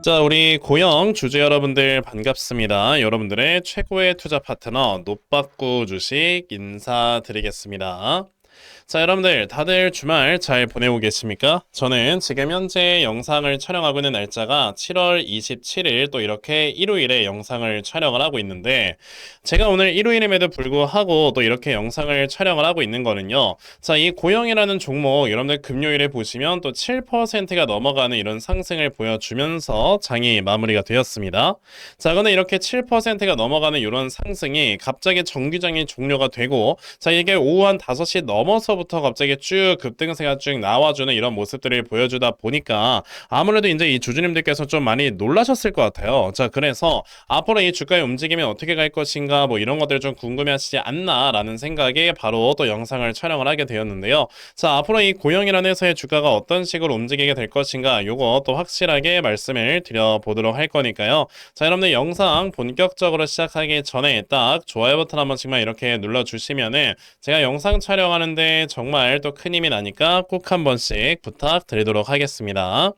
자, 우리 고영 주주 여러분들 반갑습니다. 여러분들의 최고의 투자 파트너 노빠꾸 주식 인사드리겠습니다. 자, 여러분들 다들 주말 잘 보내고 계십니까? 저는 지금 현재 영상을 촬영하고 있는 날짜가 7월 27일 또 이렇게 일요일에 영상을 촬영을 하고 있는데 제가 오늘 일요일임에도 불구하고 또 이렇게 영상을 촬영을 하고 있는 거는요. 자, 이 고영이라는 종목 여러분들 금요일에 보시면 또 7%가 넘어가는 이런 상승을 보여주면서 장이 마무리가 되었습니다. 자, 근데 이렇게 7%가 넘어가는 이런 상승이 갑자기 정규장이 종료가 되고 자, 이게 오후 한 5시 넘어 서부터 갑자기 쭉 급등세가 쭉 나와주는 이런 모습들을 보여주다 보니까 아무래도 이제 이 주주님들께서 좀 많이 놀라셨을 것 같아요. 자, 그래서 앞으로 이 주가의 움직임이 어떻게 갈 것인가 뭐 이런 것들 좀 궁금해 하시지 않나라는 생각에 바로 또 영상을 촬영을 하게 되었는데요. 자, 앞으로 이 고영이라는 회사의 주가가 어떤 식으로 움직이게 될 것인가 요거 또 확실하게 말씀을 드려보도록 할 거니까요. 자, 여러분들 영상 본격적으로 시작하기 전에 딱 좋아요 버튼 한 번씩만 이렇게 눌러주시면은 제가 영상 촬영하는 데 정말 또 큰 힘이 나니까 꼭 한 번씩 부탁드리도록 하겠습니다.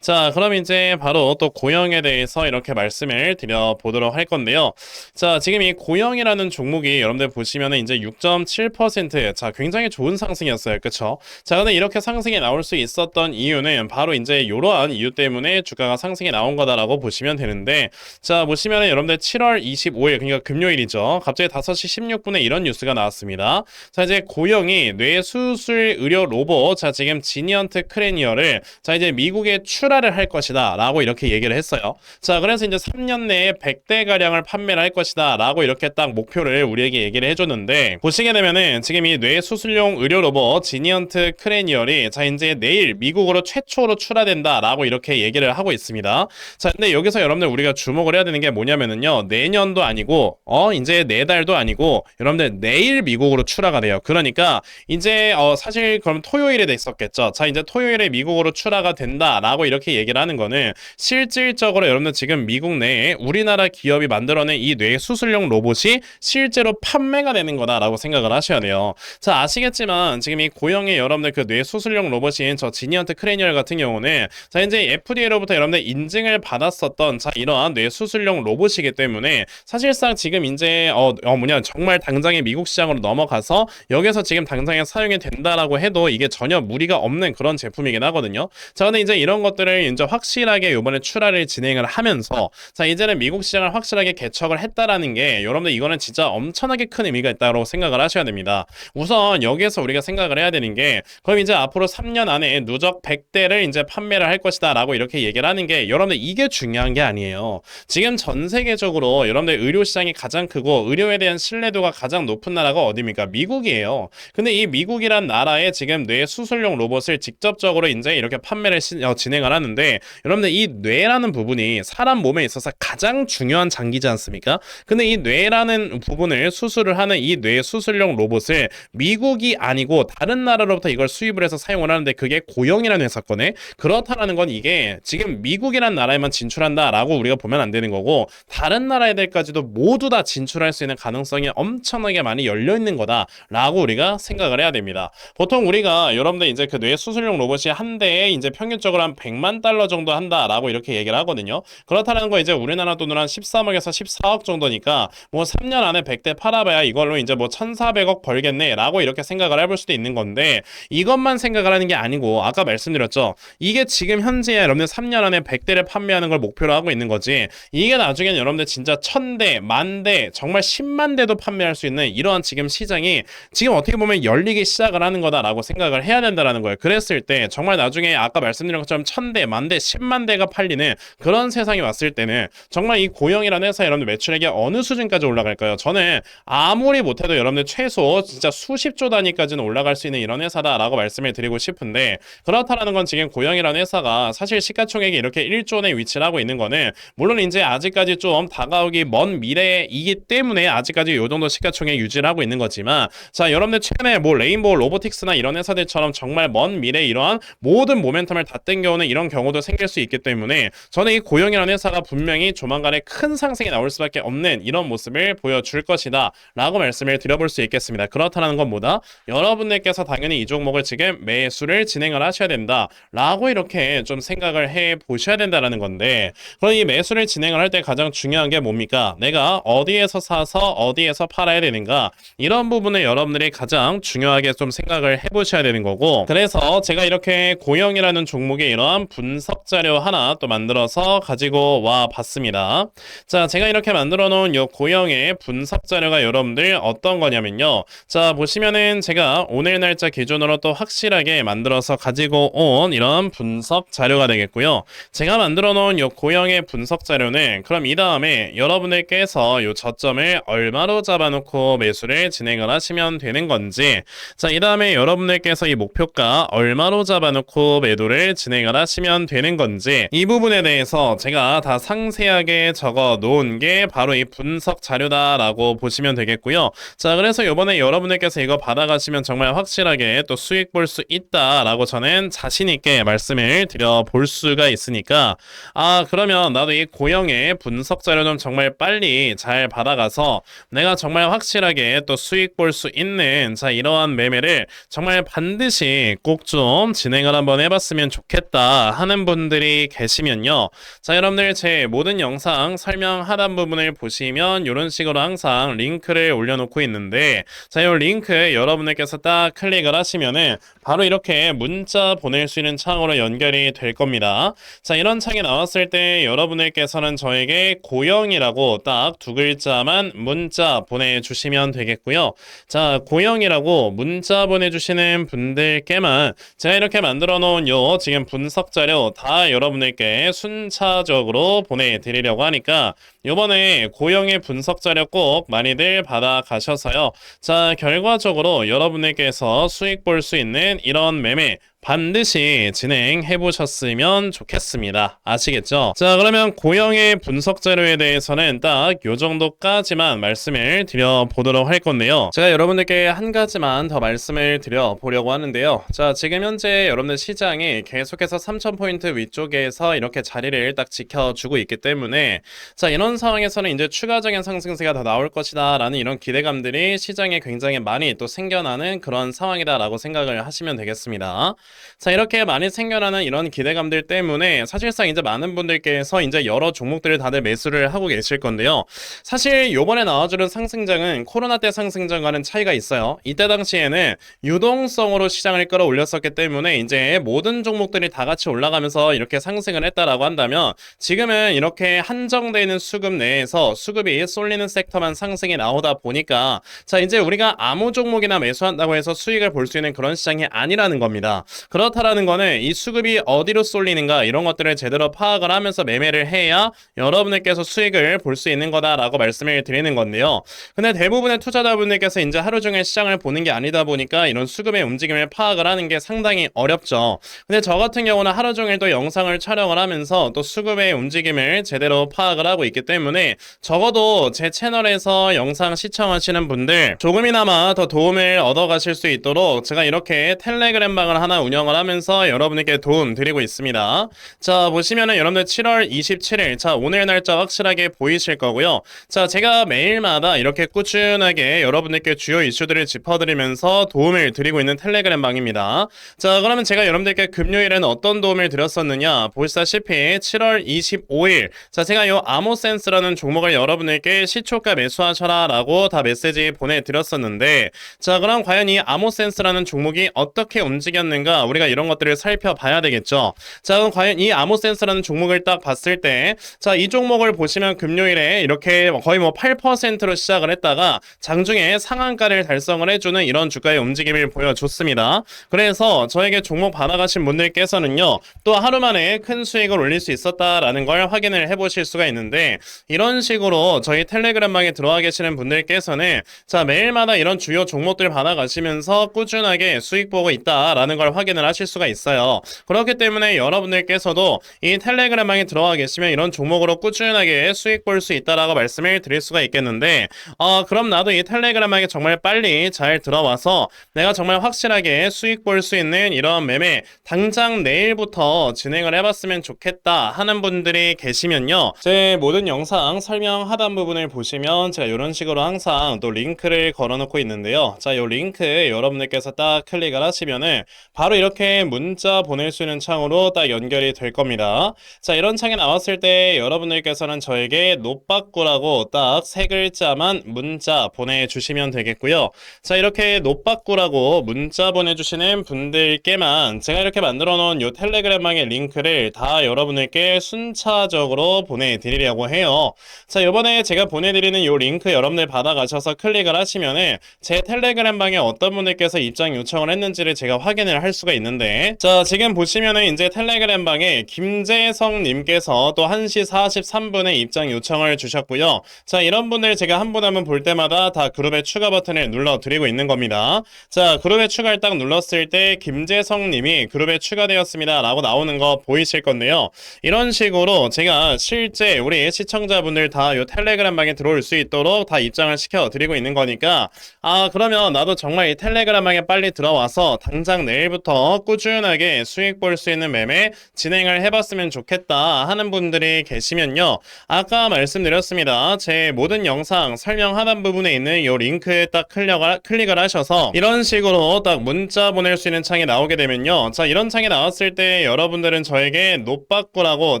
자, 그럼 이제 바로 또 고영에 대해서 이렇게 말씀을 드려보도록 할 건데요. 자, 지금 이 고영이라는 종목이 여러분들 보시면은 이제 6.7% 자, 굉장히 좋은 상승이었어요. 그쵸? 자, 근데 이렇게 상승이 나올 수 있었던 이유는 바로 이제 이러한 이유 때문에 주가가 상승이 나온 거다라고 보시면 되는데 자, 보시면은 여러분들 7월 25일 그러니까 금요일이죠. 갑자기 5시 16분에 이런 뉴스가 나왔습니다. 자, 이제 고영이 뇌수술 의료 로봇 자, 지금 지니언트 크레니어를 자, 이제 미국에 출 하를 할 것이다 라고 이렇게 얘기를 했어요. 자, 그래서 이제 3년 내에 100대 가량을 판매를 할 것이다 라고 이렇게 딱 목표를 우리에게 얘기를 해줬는데 보시게 되면은 지금 이 뇌수술용 의료 로봇 지니언트 크레니얼이 자, 이제 내일 미국으로 최초로 출하된다 라고 이렇게 얘기를 하고 있습니다. 자, 근데 여기서 여러분들 우리가 주목을 해야 되는 게 뭐냐면은요. 내년도 아니고 어, 이제 네 달도 아니고 여러분들 내일 미국으로 출하가 돼요. 그러니까 이제 어, 사실 그럼 토요일에 됐었겠죠. 자, 이제 토요일에 미국으로 출하가 된다라고 이렇게 얘기를 하는 거는 실질적으로 여러분들 지금 미국 내에 우리나라 기업이 만들어낸 이 뇌 수술용 로봇이 실제로 판매가 되는 거다라고 생각을 하셔야 돼요. 자, 아시겠지만 지금 이 고영의 여러분들 그 뇌 수술용 로봇인 저 지니언트 크레니얼 같은 경우는 자, 이제 FDA로부터 여러분들 인증을 받았었던 자, 이러한 뇌 수술용 로봇이기 때문에 사실상 지금 이제 어, 어 뭐냐 정말 당장에 미국 시장으로 넘어가서 여기서 지금 당장에 사용이 된다라고 해도 이게 전혀 무리가 없는 그런 제품이긴 하거든요. 자, 근데 이제 이런 것들을 이제 확실하게 이번에 출하를 진행을 하면서 자, 이제는 미국 시장을 확실하게 개척을 했다라는 게 여러분들 이거는 진짜 엄청나게 큰 의미가 있다고 생각을 하셔야 됩니다. 우선 여기에서 우리가 생각을 해야 되는 게 그럼 이제 앞으로 3년 안에 누적 100대를 이제 판매를 할 것이다라고 이렇게 얘기를 하는 게 여러분들 이게 중요한 게 아니에요. 지금 전 세계적으로 여러분들 의료 시장이 가장 크고 의료에 대한 신뢰도가 가장 높은 나라가 어디입니까? 미국이에요. 근데 이 미국이란 나라에 지금 뇌 수술용 로봇을 직접적으로 이제 이렇게 판매를 시, 어, 진행을 하 는데 여러분들 이 뇌라는 부분이 사람 몸에 있어서 가장 중요한 장기지 않습니까? 근데 이 뇌라는 부분을 수술을 하는 이 뇌 수술용 로봇을 미국이 아니고 다른 나라로부터 이걸 수입을 해서 사용을 하는데 그게 고영이라는 회사 거네. 그렇다라는 건 이게 지금 미국이란 나라에만 진출한다라고 우리가 보면 안 되는 거고 다른 나라들까지도 모두 다 진출할 수 있는 가능성이 엄청나게 많이 열려 있는 거다라고 우리가 생각을 해야 됩니다. 보통 우리가 여러분들 이제 그 뇌 수술용 로봇이 한 대에 이제 평균적으로 한 100만 달러 정도 한다라고 이렇게 얘기를 하거든요. 그렇다는 거 이제 우리나라 돈으로 한 13억에서 14억 정도니까 뭐 3년 안에 100대 팔아봐야 이걸로 이제 뭐 1,400억 벌겠네라고 이렇게 생각을 해볼 수도 있는 건데 이것만 생각을 하는 게 아니고 아까 말씀드렸죠. 이게 지금 현재 여러분들 3년 안에 100대를 판매하는 걸 목표로 하고 있는 거지. 이게 나중엔 여러분들 진짜 1000대, 만대, 정말 10만 대도 판매할 수 있는 이러한 지금 시장이 지금 어떻게 보면 열리기 시작을 하는 거다라고 생각을 해야 된다라는 거예요. 그랬을 때 정말 나중에 아까 말씀드린 것처럼 1000대, 만대, 10만 대가 팔리는 그런 세상이 왔을 때는 정말 이 고영이라는 회사 여러분들 매출액이 어느 수준까지 올라갈까요? 저는 아무리 못해도 여러분들 최소 진짜 수십조 단위까지는 올라갈 수 있는 이런 회사다라고 말씀을 드리고 싶은데 그렇다라는 건 지금 고영이라는 회사가 사실 시가총액이 이렇게 1조에 위치를 하고 있는 거는 물론 이제 아직까지 좀 다가오기 먼 미래이기 때문에 아직까지 요 정도 시가총액 유지를 하고 있는 거지만 자 여러분들 최근에 뭐 레인보우 로보틱스나 이런 회사들처럼 정말 먼 미래 이러한 모든 모멘텀을 다 땡겨 경우는 이런 경우도 생길 수 있기 때문에 저는 이 고영이라는 회사가 분명히 조만간에 큰 상승이 나올 수밖에 없는 이런 모습을 보여줄 것이다 라고 말씀을 드려볼 수 있겠습니다. 그렇다는 것보다 여러분들께서 당연히 이 종목을 지금 매수를 진행을 하셔야 된다 라고 이렇게 좀 생각을 해 보셔야 된다라는 건데 그럼 이 매수를 진행을 할 때 가장 중요한 게 뭡니까? 내가 어디에서 사서 어디에서 팔아야 되는가 이런 부분을 여러분들이 가장 중요하게 좀 생각을 해보셔야 되는 거고 그래서 제가 이렇게 고영이라는 종목의 이러한 분석 자료 하나 또 만들어서 가지고 와 봤습니다. 자, 제가 이렇게 만들어 놓은 이 고영의 분석 자료가 여러분들 어떤 거냐면요. 자, 보시면은 제가 오늘 날짜 기준으로 또 확실하게 만들어서 가지고 온 이런 분석 자료가 되겠고요. 제가 만들어 놓은 이 고영의 분석 자료는 그럼 이 다음에 여러분들께서 이 저점을 얼마로 잡아놓고 매수를 진행을 하시면 되는 건지 자, 이 다음에 여러분들께서 이 목표가 얼마로 잡아놓고 매도를 진행을 하시 면 되는 건지 이 부분에 대해서 제가 다 상세하게 적어 놓은 게 바로 이 분석 자료다라고 보시면 되겠고요. 자, 그래서 이번에 여러분들께서 이거 받아가시면 정말 확실하게 또 수익 볼 수 있다라고 저는 자신 있게 말씀을 드려 볼 수가 있으니까 아, 그러면 나도 이 고영의 분석 자료 좀 정말 빨리 잘 받아가서 내가 정말 확실하게 또 수익 볼 수 있는 자, 이러한 매매를 정말 반드시 꼭 좀 진행을 한번 해봤으면 좋겠다 하는 분들이 계시면요. 자, 여러분들 제 모든 영상 설명 하단 부분을 보시면 이런 식으로 항상 링크를 올려놓고 있는데 자, 이 링크 여러분들께서 딱 클릭을 하시면은 바로 이렇게 문자 보낼 수 있는 창으로 연결이 될 겁니다. 자, 이런 창이 나왔을 때 여러분들께서는 저에게 고영이라고 딱 두 글자만 문자 보내주시면 되겠고요. 자, 고영이라고 문자 보내주시는 분들께만 제가 이렇게 만들어 놓은 요 지금 분석 자료 다 여러분들께 순차적으로 보내드리려고 하니까 요번에 고영의 분석 자료 꼭 많이들 받아 가셔서요. 자, 결과적으로 여러분들께서 수익 볼 수 있는 이런 매매 반드시 진행해 보셨으면 좋겠습니다. 아시겠죠? 자, 그러면 고영의 분석 자료에 대해서는 딱 요 정도까지만 말씀을 드려 보도록 할 건데요. 제가 여러분들께 한 가지만 더 말씀을 드려 보려고 하는데요. 자, 지금 현재 여러분들 시장이 계속해서 3,000포인트 위쪽에서 이렇게 자리를 딱 지켜주고 있기 때문에 자, 이런 상황에서는 이제 추가적인 상승세가 더 나올 것이다 라는 이런 기대감들이 시장에 굉장히 많이 또 생겨나는 그런 상황이다라고 생각을 하시면 되겠습니다. 자, 이렇게 많이 생겨나는 이런 기대감들 때문에 사실상 이제 많은 분들께서 이제 여러 종목들을 다들 매수를 하고 계실 건데요. 사실 요번에 나와주는 상승장은 코로나 때 상승장과는 차이가 있어요. 이때 당시에는 유동성으로 시장을 끌어올렸었기 때문에 이제 모든 종목들이 다 같이 올라가면서 이렇게 상승을 했다라고 한다면 지금은 이렇게 한정되어 있는 수급 내에서 수급이 쏠리는 섹터만 상승이 나오다 보니까 자, 이제 우리가 아무 종목이나 매수한다고 해서 수익을 볼 수 있는 그런 시장이 아니라는 겁니다. 그렇다라는 거는 이 수급이 어디로 쏠리는가 이런 것들을 제대로 파악을 하면서 매매를 해야 여러분들께서 수익을 볼 수 있는 거다라고 말씀을 드리는 건데요. 근데 대부분의 투자자분들께서 이제 하루 종일 시장을 보는 게 아니다 보니까 이런 수급의 움직임을 파악을 하는 게 상당히 어렵죠. 근데 저 같은 경우는 하루 종일 또 영상을 촬영을 하면서 또 수급의 움직임을 제대로 파악을 하고 있기 때문에 적어도 제 채널에서 영상 시청하시는 분들 조금이나마 더 도움을 얻어 가실 수 있도록 제가 이렇게 텔레그램 방을 하나 운영을 하면서 여러분에게 도움 드리고 있습니다. 자, 보시면은 여러분들 7월 27일, 자, 오늘 날짜 확실하게 보이실 거고요. 자, 제가 매일마다 이렇게 꾸준하게 여러분들께 주요 이슈들을 짚어드리면서 도움을 드리고 있는 텔레그램 방입니다. 자, 그러면 제가 여러분들께 금요일에는 어떤 도움을 드렸었느냐? 보시다시피 7월 25일, 자, 제가 이 아모센스라는 종목을 여러분들께 시초가 매수하셔라 라고 다 메시지 보내드렸었는데, 자, 그럼 과연 이 아모센스라는 종목이 어떻게 움직였는가? 우리가 이런 것들을 살펴봐야 되겠죠. 자, 그럼 과연 이 아모센스라는 종목을 딱 봤을 때, 자, 이 종목을 보시면 금요일에 이렇게 거의 뭐 8%로 시작을 했다가 장중에 상한가를 달성을 해주는 이런 주가의 움직임을 보여줬습니다. 그래서 저에게 종목 받아가신 분들께서는요, 또 하루 만에 큰 수익을 올릴 수 있었다라는 걸 확인을 해보실 수가 있는데, 이런 식으로 저희 텔레그램방에 들어와 계시는 분들께서는 자, 매일마다 이런 주요 종목들 받아가시면서 꾸준하게 수익 보고 있다라는 걸 확인 확인을 하실 수가 있어요. 그렇기 때문에 여러분들께서도 이 텔레그램방에 들어가 계시면 이런 종목으로 꾸준하게 수익 볼 수 있다라고 말씀을 드릴 수가 있겠는데 어, 그럼 나도 이 텔레그램방에 정말 빨리 잘 들어와서 내가 정말 확실하게 수익 볼 수 있는 이런 매매 당장 내일부터 진행을 해봤으면 좋겠다 하는 분들이 계시면요. 제 모든 영상 설명 하단 부분을 보시면 제가 이런 식으로 항상 또 링크를 걸어놓고 있는데요. 자, 이 링크 여러분들께서 딱 클릭을 하시면은 바로 이렇게 문자 보낼 수 있는 창으로 딱 연결이 될 겁니다. 자, 이런 창이 나왔을 때 여러분들께서는 저에게 노빠꾸라고 딱 세 글자만 문자 보내주시면 되겠고요. 자, 이렇게 노빠꾸라고 문자 보내주시는 분들께만 제가 이렇게 만들어 놓은 이 텔레그램방의 링크를 다 여러분들께 순차적으로 보내드리려고 해요. 자, 요번에 제가 보내드리는 이 링크 여러분들 받아가셔서 클릭을 하시면은 제 텔레그램 방에 어떤 분들께서 입장 요청을 했는지를 제가 확인을 할 수가 있는데 자, 지금 보시면은 이제 텔레그램 방에 김재성 님께서 또 1시 43분에 입장 요청을 주셨고요. 자, 이런 분들 제가 한 분 한 분 볼 때마다 다 그룹의 추가 버튼을 눌러 드리고 있는 겁니다. 자, 그룹에 추가를 딱 눌렀을 때 김재성 님이 그룹에 추가되었습니다. 라고 나오는 거 보이실 건데요. 이런 식으로 제가 실제 우리 시청자분들 다 요 텔레그램 방에 들어올 수 있도록 다 입장을 시켜 드리고 있는 거니까 아, 그러면 나도 정말 이 텔레그램 방에 빨리 들어와서 당장 내일부터 꾸준하게 수익 볼 수 있는 매매 진행을 해봤으면 좋겠다 하는 분들이 계시면요. 아까 말씀드렸습니다. 제 모든 영상 설명 하단 부분에 있는 이 링크에 딱 클릭을, 클릭을 하셔서 이런 식으로 딱 문자 보낼 수 있는 창이 나오게 되면요. 자, 이런 창이 나왔을 때 여러분들은 저에게 노빠꾸라고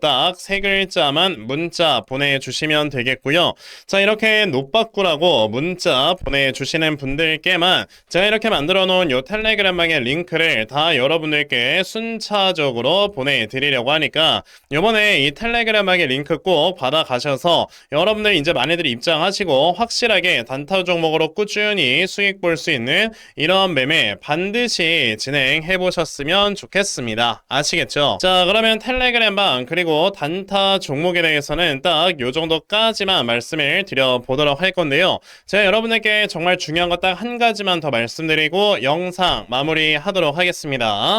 딱 세 글자만 문자 보내주시면 되겠고요. 자, 이렇게 노빠꾸라고 문자 보내주시는 분들께만 제가 이렇게 만들어 놓은 이 텔레그램 방의 링크를 다 여러분들께 순차적으로 보내드리려고 하니까 요번에 이 텔레그램 방의 링크 꼭 받아가셔서 여러분들 이제 많이들 입장하시고 확실하게 단타 종목으로 꾸준히 수익 볼 수 있는 이런 매매 반드시 진행해 보셨으면 좋겠습니다. 아시겠죠? 자, 그러면 텔레그램 방 그리고 단타 종목에 대해서는 딱 요 정도까지만 말씀을 드려 보도록 할 건데요. 제가 여러분에게 정말 중요한 거딱한 가지만 더 말씀드리고 영상 마무리하도록 하겠습니다.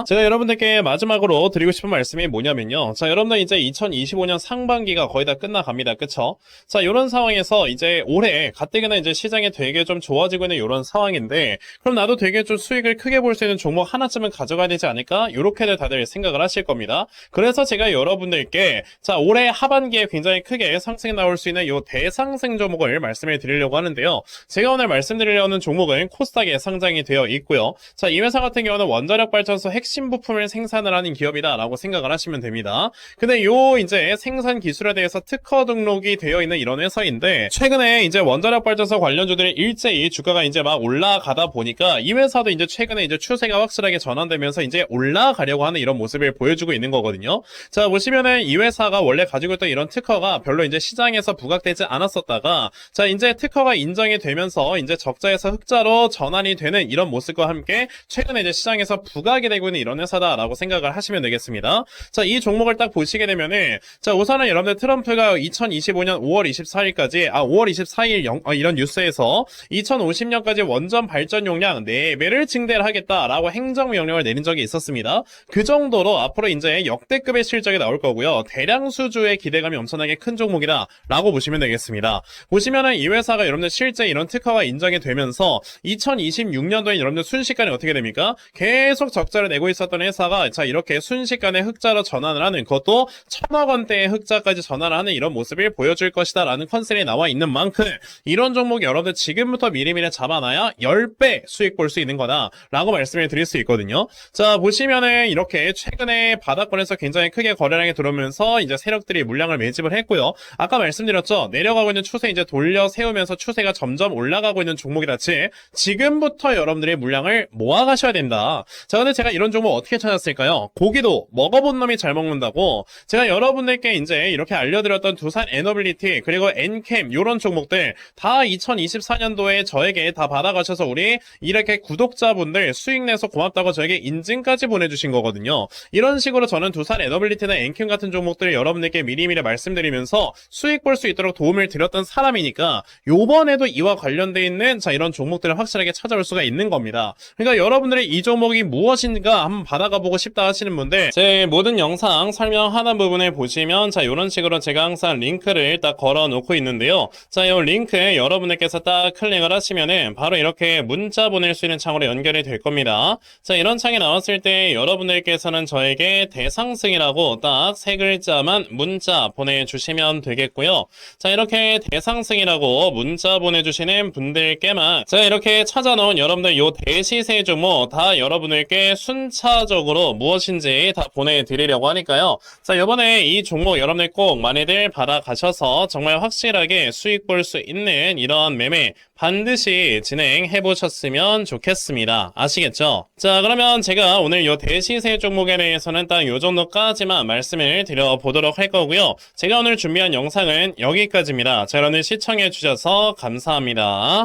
제가 여러분들께 마지막으로 드리고 싶은 말씀이 뭐냐면요. 자, 여러분들 이제 2025년 상반기가 거의 다 끝나갑니다. 그쵸? 자, 이런 상황에서 이제 올해 가뜩이나 이제 시장이 되게 좀 좋아지고 있는 이런 상황인데 그럼 나도 되게 좀 수익을 크게 볼 수 있는 종목 하나쯤은 가져가야 되지 않을까? 이렇게들 다들 생각을 하실 겁니다. 그래서 제가 여러분들께 자, 올해 하반기에 굉장히 크게 상승이 나올 수 있는 이 대상승 종목을 말씀을 드리려고 하는데요. 제가 오늘 말씀드리려는 종목은 코스닥에 상장이 되어 있고요. 자, 이 회사 같은 경우는 원자력 발전소 핵심 부품을 생산을 하는 기업이다라고 생각을 하시면 됩니다. 근데 요 이제 생산 기술에 대해서 특허 등록이 되어 있는 이런 회사인데 최근에 이제 원자력 발전소 관련주들이 일제히 주가가 이제 막 올라가다 보니까 이 회사도 이제 최근에 이제 추세가 확실하게 전환되면서 이제 올라가려고 하는 이런 모습을 보여주고 있는 거거든요. 자, 보시면은 이 회사가 원래 가지고 있던 이런 특허가 별로 이제 시장에서 부각되지 않았었다가 자, 이제 특허가 인정이 되면서 이제 적자에서 흑자로 전환이 되는 이런 모습과 함께 최근에 이제 시장에서 부각 이 되고 있는 이런 회사다라고 생각을 하시면 되겠습니다. 자, 이 종목을 딱 보시게 되면은 자, 우선은 여러분들 트럼프가 2025년 5월 24일까지 아, 5월 24일 영, 어, 이런 뉴스에서 2050년까지 원전 발전 용량 4배를 증대를 하겠다라고 행정 명령을 내린 적이 있었습니다. 그 정도로 앞으로 이제 역대급의 실적이 나올 거고요. 대량 수주의 기대감이 엄청나게 큰 종목이다 라고 보시면 되겠습니다. 보시면은 이 회사가 여러분들 실제 이런 특허가 인정이 되면서 2026년도에 여러분들 순식간에 어떻게 됩니까? 계속 적자를 내고 있었던 회사가 자 이렇게 순식간에 흑자로 전환을 하는 그것도 천억 원대의 흑자까지 전환을 하는 이런 모습을 보여줄 것이다 라는 컨셉이 나와 있는 만큼 이런 종목 여러분들 지금부터 미리미리 잡아놔야 10배 수익 볼 수 있는 거다 라고 말씀을 드릴 수 있거든요. 자 보시면은 이렇게 최근에 바닥권에서 굉장히 크게 거래량이 들어오면서 이제 세력들이 물량을 매집을 했고요. 아까 말씀드렸죠. 내려가고 있는 추세 이제 돌려 세우면서 추세가 점점 올라가고 있는 종목이라치 지금부터 여러분들의 물량을 모아가셔야 된다. 자 근데 제가 이런 종목 어떻게 찾았을까요? 고기도 먹어본 놈이 잘 먹는다고 제가 여러분들께 이제 이렇게 알려드렸던 두산 에너빌리티 그리고 엔캠 이런 종목들 다 2024년도에 저에게 다 받아가셔서 우리 이렇게 구독자분들 수익 내서 고맙다고 저에게 인증까지 보내주신 거거든요. 이런 식으로 저는 두산 에너빌리티나 엔캠 같은 종목들 여러분들께 미리미리 말씀드리면서 수익 볼 수 있도록 도움을 드렸던 사람이니까 요번에도 이와 관련돼 있는 자 이런 종목들을 확실하게 찾아올 수가 있는 겁니다. 그러니까 여러분들의 이 종목이 무엇 무엇인가 한번 받아가 보고 싶다 하시는 분들 제 모든 영상 설명하는 부분에 보시면 자 이런 식으로 제가 항상 링크를 딱 걸어 놓고 있는데요. 자, 이 링크에 여러분들께서 딱 클릭을 하시면은 바로 이렇게 문자 보낼 수 있는 창으로 연결이 될 겁니다. 자, 이런 창이 나왔을 때 여러분들께서는 저에게 대상승이라고 딱 세 글자만 문자 보내주시면 되겠고요. 자, 이렇게 대상승이라고 문자 보내주시는 분들께만 제가 이렇게 찾아 놓은 여러분들 요 대시세 종목 다 여러분들께 순차적으로 무엇인지 다 보내드리려고 하니까요. 자, 이번에 이 종목 여러분들 꼭 많이들 받아가셔서 정말 확실하게 수익 볼 수 있는 이런 매매 반드시 진행해 보셨으면 좋겠습니다. 아시겠죠? 자, 그러면 제가 오늘 요 대시세 종목에 대해서는 딱 요 정도까지만 말씀을 드려보도록 할 거고요. 제가 오늘 준비한 영상은 여기까지입니다. 자, 오늘 시청해 주셔서 감사합니다.